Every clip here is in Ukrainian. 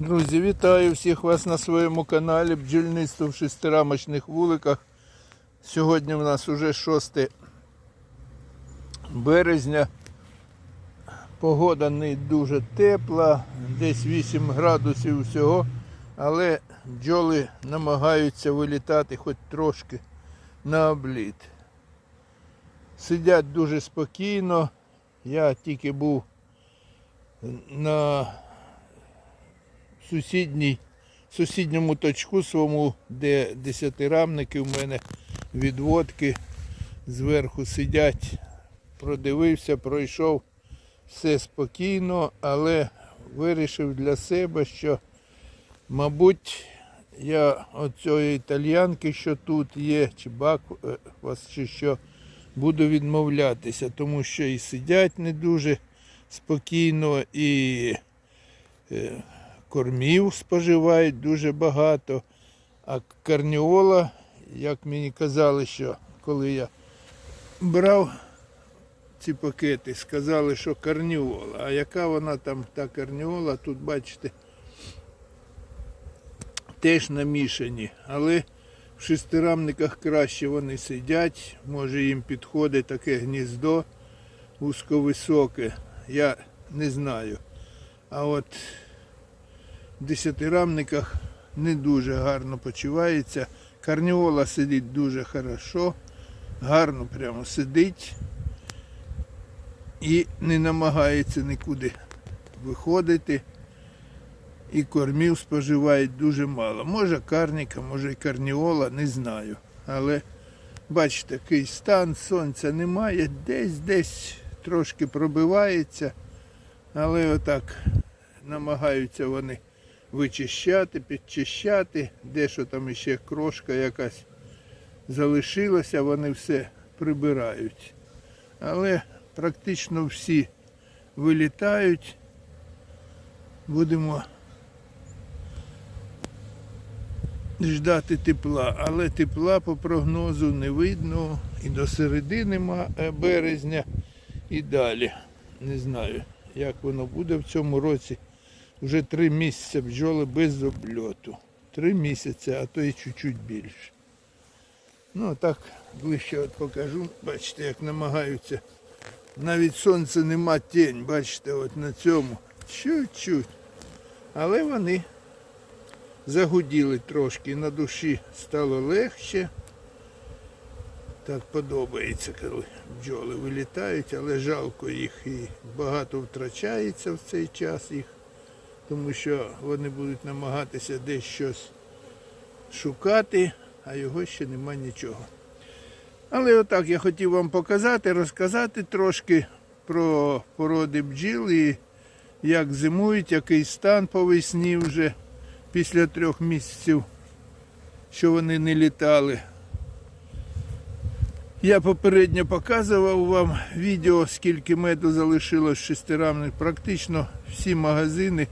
Друзі, вітаю всіх вас на своєму каналі бджільництво в шестирамочних вуликах. Сьогодні в нас уже 6 березня. Погода не дуже тепла, десь 8 градусів всього, але бджоли намагаються вилітати хоч трошки на обліт. Сидять дуже спокійно. Я тільки був на сусідній, сусідньому точку своєму, де десятирамники в мене відводки зверху сидять. Продивився, пройшов все спокійно, але вирішив для себе, що, мабуть, я от цієї італіянки, що тут є, чи бак, е, вас, чи що, буду відмовлятися, тому що і сидять не дуже спокійно, і е, кормів споживають дуже багато. А карніола, як мені казали, що коли я брав ці пакети, сказали, що карніола. А яка вона там та карніола, тут бачите, теж намішані. Але в шестирамниках краще вони сидять, може їм підходить таке гніздо вузьковисоке. Я не знаю. А от десятирамниках не дуже гарно почувається. Карніола сидить дуже хорошо, гарно прямо сидить і не намагається нікуди виходити. І кормів споживають дуже мало. Може карніка, може і карніола, не знаю. Але бачите, такий стан, сонця немає, десь десь трошки пробивається, але отак намагаються вони вичищати, підчищати, де що там ще крошка якась залишилася, вони все прибирають. Але практично всі вилітають. Будемо ждати тепла, але тепла по прогнозу не видно і до середини е, березня і далі. Не знаю, як воно буде в цьому році. Вже три місяці бджоли без обльоту. Три місяці, а то і чуть-чуть більше. Ну так, ближче от покажу. Бачите, як намагаються. Навіть сонця нема тінь, бачите, от на цьому. Чуть-чуть. Але вони загуділи трошки, на душі стало легше. Так подобається, коли бджоли вилітають, але жалко їх і багато втрачається в цей час їх, тому що вони будуть намагатися десь щось шукати, а його ще нема нічого. Але отак я хотів вам показати, розказати трошки про породи бджіл і як зимують, який стан по весні вже після трьох місяців, що вони не літали. Я попередньо показував вам відео, скільки меду залишилось шестирамних. Практично всі магазини,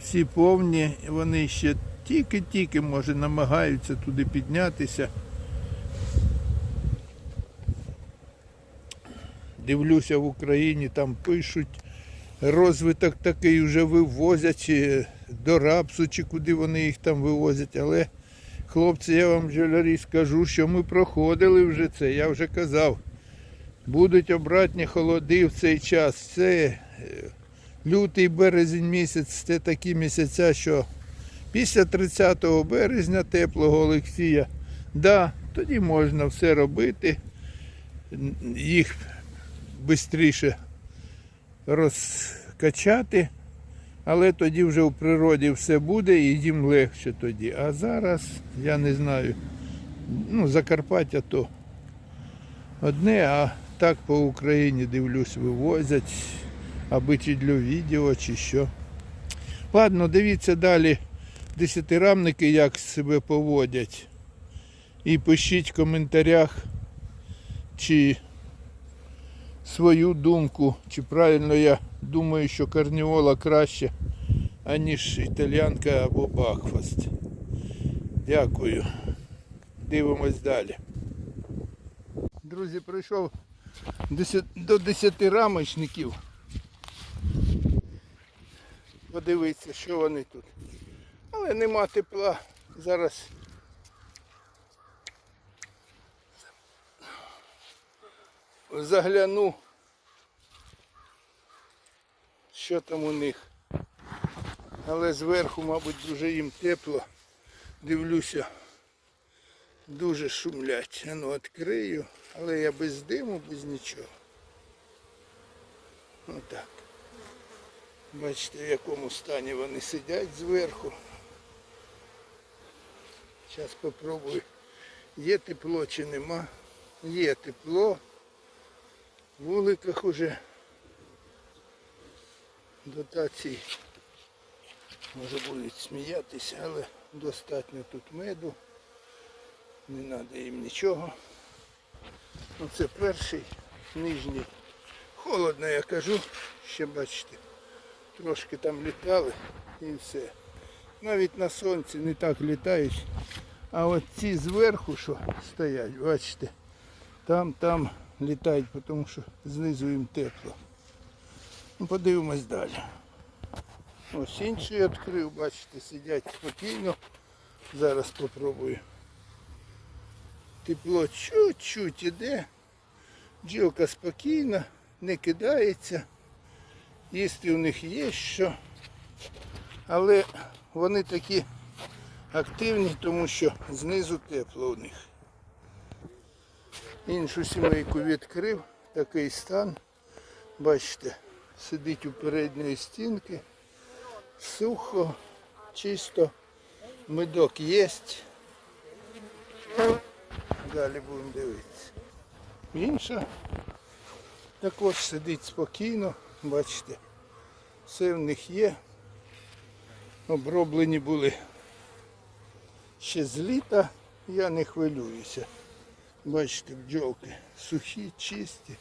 всі повні, вони ще тільки-тільки, може, намагаються туди піднятися. Дивлюся в Україні, там пишуть, розвиток такий вже вивозять до рапсу, чи куди вони їх там вивозять. Але, хлопці, я вам бджолярі скажу, що ми проходили вже це, я вже казав. Будуть обратні холоди в цей час. Це е, лютий березень місяць, це такі місяця, що після 30 березня теплого Олексія, да, тоді можна все робити. Їх швидше розкачати, але тоді вже в природі все буде і їм легше тоді. А зараз я не знаю. Ну, Закарпаття то одне, а так по Україні дивлюсь, вивозять, аби чи для відео, чи що. Ладно, дивіться далі десятирамники, як себе поводять. І пишіть в коментарях, чи свою думку, чи правильно я думаю, що карніола краще, аніж італіанка або бакфаст. Дякую. Дивимось далі. Друзі, прийшов до десятирамочників. Подивитися, що вони тут. Але нема тепла. Зараз загляну, що там у них. Але зверху, мабуть, дуже їм тепло. Дивлюся, дуже шумлять. А Ну, відкрию, але я без диму, без нічого. Отак. Бачите, в якому стані вони сидять зверху. Зараз спробую. Є тепло чи нема. Є тепло. В вуликах уже дотації. Може будуть сміятися, але достатньо тут меду. Не треба їм нічого. Оце перший, нижній. Холодно, я кажу, ще бачите, трошки там літали і все. Навіть на сонці не так літають. А от ці зверху, що стоять, бачите, там, там літають, тому що знизу їм тепло. Ну, подивимось далі. Ось інший відкрив, бачите, сидять спокійно. Зараз спробую. Тепло чуть-чуть іде. Бджілка спокійна, не кидається. Їсти у них є що. Але вони такі активні, тому що знизу тепло у них. Іншу сімейку відкрив, такий стан. Бачите, сидить у передньої стінки. Сухо, чисто, медок є. Далі будемо дивитися. Інша також сидить спокійно, бачите, все в них є. Оброблені були ще з літа, я не хвилююся. Бачите, бджолки сухі, чисті,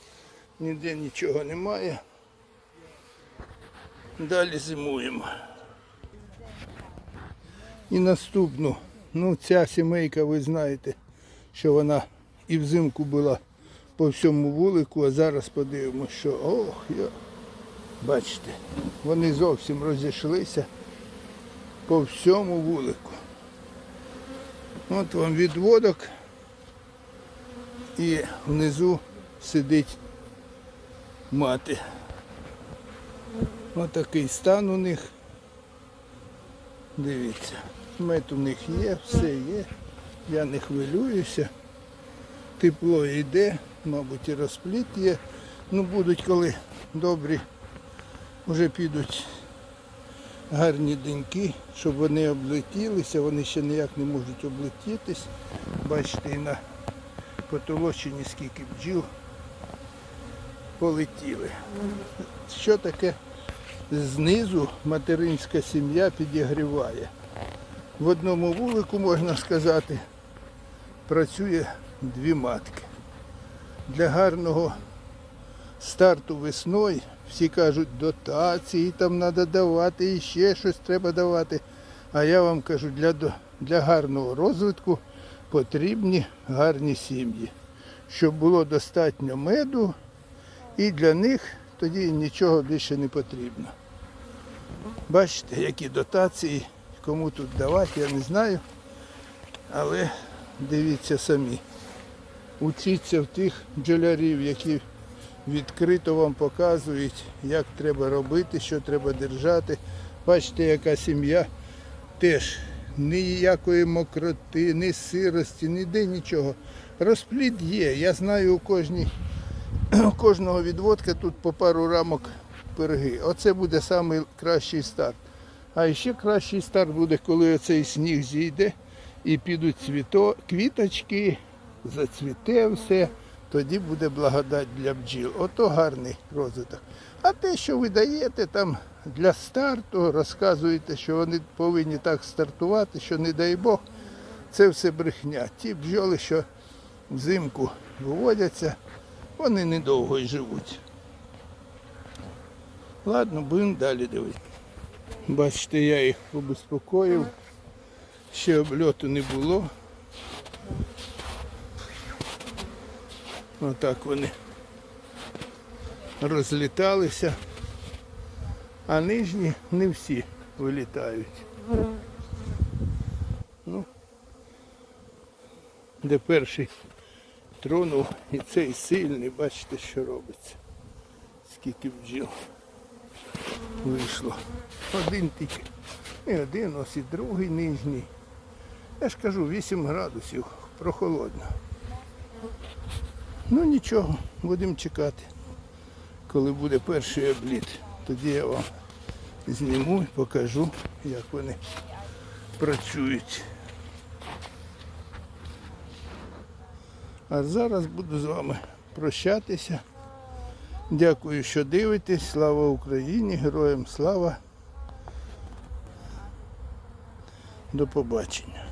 ніде нічого немає. Далі зимуємо. І наступну, ну ця сімейка, ви знаєте, що вона і взимку була по всьому вулику, а зараз подивимося, що ох, я... бачите, вони зовсім розійшлися по всьому вулику. От вам відводок і внизу сидить мати. Ось такий стан у них. Дивіться, мед у них є, все є. Я не хвилююся. Тепло йде, мабуть, і розпліт є. Ну будуть коли добрі, вже підуть гарні деньки, щоб вони облетілися, вони ще ніяк не можуть облетітись. Бачите, і на потолочині скільки бджіл полетіли. Що таке знизу материнська сім'я підігріває? В одному вулику, можна сказати, працює дві матки. Для гарного старту весною всі кажуть, дотації там треба давати, і ще щось треба давати. А я вам кажу, для, для гарного розвитку потрібні гарні сім'ї, щоб було достатньо меду, і для них тоді нічого більше не потрібно. Бачите, які дотації, кому тут давати, я не знаю. Але дивіться самі. Учіться в тих бджолярів, які відкрито вам показують, як треба робити, що треба держати. Бачите, яка сім'я теж ніякої мокроти, ні сирості, ніде нічого. Розплід є. Я знаю у кожній, у кожного відводка тут по пару рамок пироги. Оце буде найкращий старт. А ще кращий старт буде, коли оцей сніг зійде і підуть цвіто, квіточки, зацвіте все, тоді буде благодать для бджіл. Ото гарний розвиток. А те, що ви даєте там для старту, розказуєте, що вони повинні так стартувати, що не дай Бог, це все брехня. Ті бджоли, що взимку виводяться, вони недовго й живуть. Ладно, будемо далі дивитися. Бачите, я їх обеспокоїв. Ще обльоту не було. Отак вони розліталися. А нижні не всі вилітають. Ну, де перший тронув і цей сильний, бачите, що робиться. Скільки бджіл вийшло. Один тільки. Не один, ось і другий нижній. Я ж кажу, 8 градусів, прохолодно. Ну нічого, будемо чекати, коли буде перший обліт. Тоді я вам зніму і покажу, як вони працюють. А зараз буду з вами прощатися. Дякую, що дивитесь. Слава Україні! Героям слава! До побачення.